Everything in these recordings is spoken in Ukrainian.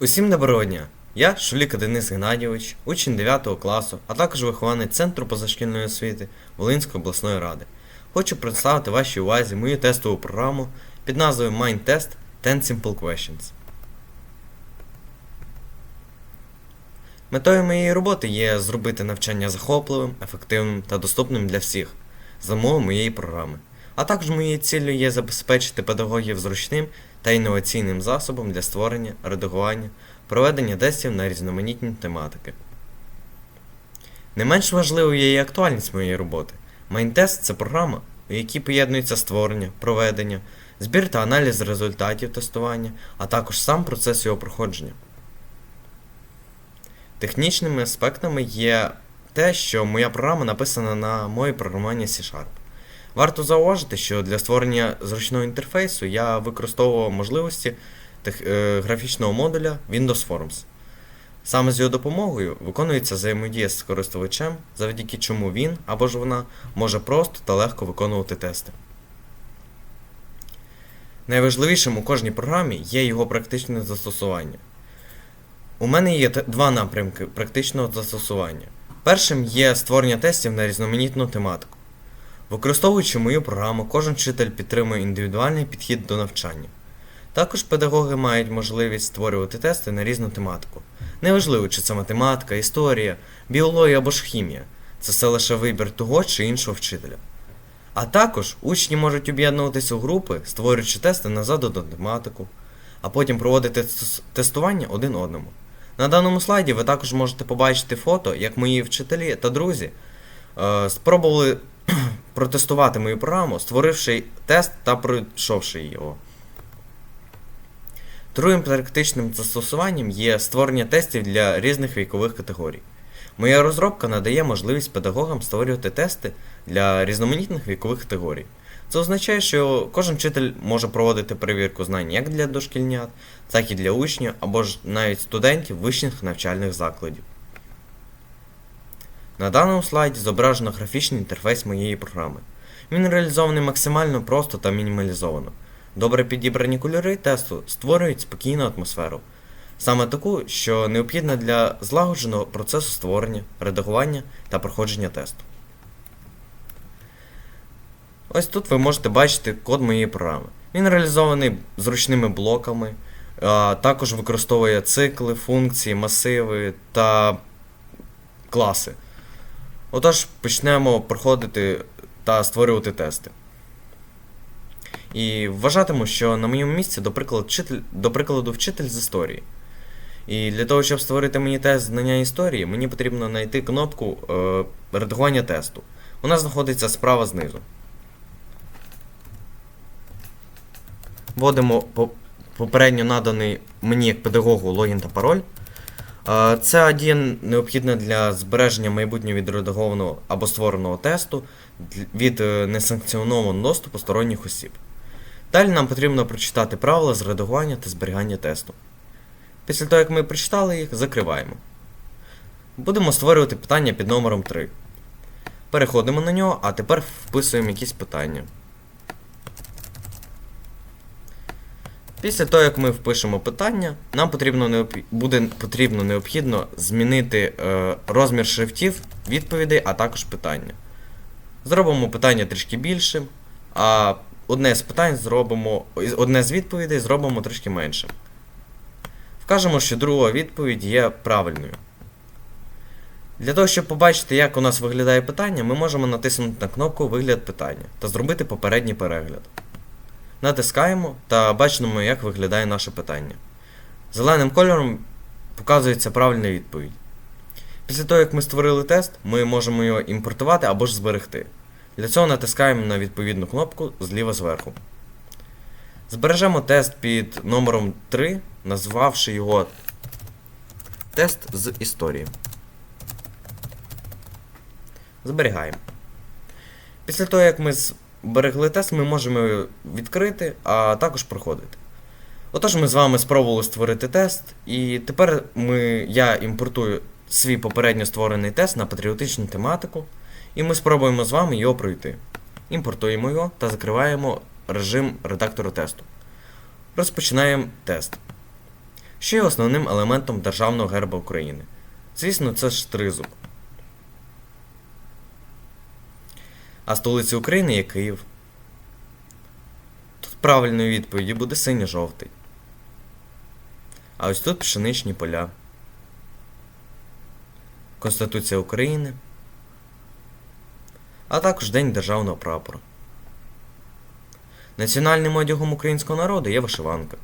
Усім доброго дня! Я Шуліка Денис Геннадійович, учень 9 класу, а також вихованець Центру позашкільної освіти Волинської обласної ради. Хочу представити вашій увазі мою тестову програму під назвою Mind Test 10 Simple Questions. Метою моєї роботи є зробити навчання захопливим, ефективним та доступним для всіх за моєї програми. А також моєю ціллю є забезпечити педагогів зручним та інноваційним засобом для створення, редагування, проведення тестів на різноманітні тематики. Не менш важливою є і актуальність моєї роботи. Майнтест це програма, у якій поєднується створення, проведення, збір та аналіз результатів тестування, а також сам процес його проходження. Технічними аспектами є те, що моя програма написана на мові програмування C-Sharp. Варто зауважити, що для створення зручного інтерфейсу я використовував можливості е, графічного модуля Windows Forms. Саме з його допомогою виконується взаємодія з користувачем, завдяки чому він або ж вона може просто та легко виконувати тести. Найважливішим у кожній програмі є його практичне застосування. У мене є два напрямки практичного застосування. Першим є створення тестів на різноманітну тематику. Використовуючи мою програму, кожен вчитель підтримує індивідуальний підхід до навчання. Також педагоги мають можливість створювати тести на різну тематику. Неважливо, чи це математика, історія, біологія або ж хімія. Це все лише вибір того чи іншого вчителя. А також учні можуть об'єднуватися у групи, створюючи тести на задану тематику, а потім проводити тестування один одному. На даному слайді ви також можете побачити фото, як мої вчителі та друзі е, спробували протестувати мою програму, створивши тест та пройшовши його. Другим практичним застосуванням є створення тестів для різних вікових категорій. Моя розробка надає можливість педагогам створювати тести для різноманітних вікових категорій. Це означає, що кожен вчитель може проводити перевірку знань як для дошкільнят, так і для учнів або ж навіть студентів вищих навчальних закладів. На даному слайді зображено графічний інтерфейс моєї програми. Він реалізований максимально просто та мінімалізовано. Добре підібрані кольори тесту створюють спокійну атмосферу. Саме таку, що необхідна для злагодженого процесу створення, редагування та проходження тесту. Ось тут ви можете бачити код моєї програми. Він реалізований зручними блоками, а також використовує цикли, функції, масиви та класи. Отож, почнемо проходити та створювати тести. І вважатиму, що на моєму місці, до прикладу, вчитель, до прикладу, вчитель з історії. І для того, щоб створити мені тест знання історії, мені потрібно знайти кнопку е, редагування тесту. Вона знаходиться справа знизу. Вводимо попередньо наданий мені як педагогу логін та пароль. Е, Ця дія необхідна для збереження майбутнього відредагованого або створеного тесту від е, несанкціонованого доступу сторонніх осіб. Далі нам потрібно прочитати правила з редагування та зберігання тесту. Після того, як ми прочитали їх, закриваємо. Будемо створювати питання під номером 3. Переходимо на нього, а тепер вписуємо якісь питання. Після того, як ми впишемо питання, нам потрібно необх- буде потрібно необхідно змінити е, розмір шрифтів відповідей, а також питання. Зробимо питання трішки більшим, а одне з питань зробимо. одне з відповідей зробимо трішки меншим. Вкажемо, що друга відповідь є правильною. Для того, щоб побачити, як у нас виглядає питання, ми можемо натиснути на кнопку Вигляд питання та зробити попередній перегляд. Натискаємо та бачимо, як виглядає наше питання. Зеленим кольором показується правильна відповідь. Після того, як ми створили тест, ми можемо його імпортувати або ж зберегти. Для цього натискаємо на відповідну кнопку зліва зверху. Збережемо тест під номером 3, назвавши його Тест з історії. Зберігаємо. Після того, як ми зберегли тест, ми можемо відкрити, а також проходити. Отож, ми з вами спробували створити тест, і тепер ми, я імпортую свій попередньо створений тест на патріотичну тематику, і ми спробуємо з вами його пройти. Імпортуємо його та закриваємо режим редактору тесту. Розпочинаємо тест. що є основним елементом державного герба України. Звісно, це ж А столиця України є Київ. Тут правильною відповіддю буде синьо-жовтий. А ось тут пшеничні поля. Конституція України. А також День державного прапора. Національним одягом українського народу є вишиванка.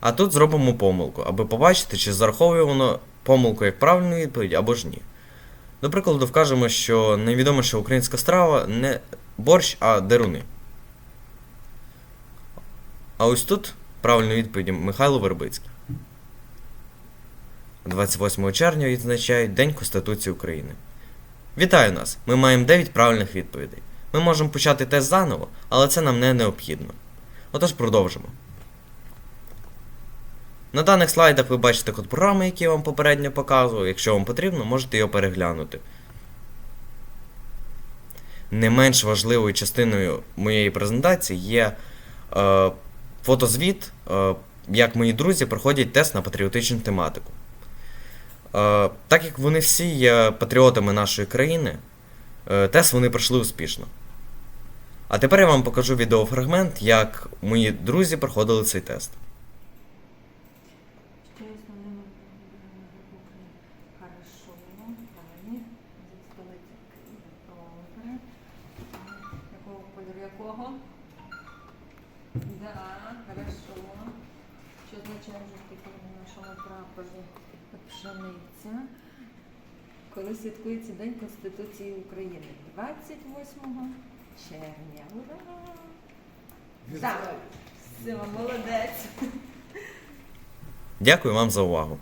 А тут зробимо помилку, аби побачити, чи зараховує воно помилку як правильну відповідь або ж ні. До прикладу, вкажемо, що найвідоміша українська страва не борщ, а деруни. А ось тут правильну відповідь Михайло Вербицький. 28 червня відзначають День Конституції України. Вітаю нас! Ми маємо 9 правильних відповідей. Ми можемо почати тест заново, але це нам не необхідно. Отож продовжимо. На даних слайдах ви бачите код програми, який я вам попередньо показував. Якщо вам потрібно, можете його переглянути. Не менш важливою частиною моєї презентації є е, фотозвіт, е, як мої друзі проходять тест на патріотичну тематику. Е, так як вони всі є патріотами нашої країни, е, тест вони пройшли успішно. А тепер я вам покажу відеофрагмент, як мої друзі проходили цей тест. Що є основним України? Хорошо. Далі. Зі столиці Києва. Добре. А, Якого якого? Да, хорошо. Що означає жовтий колір на нашому прапорі? Пшениця. Коли святкується День Конституції України? 28 червня. Ура! Так, все, молодець. Дякую вам за увагу.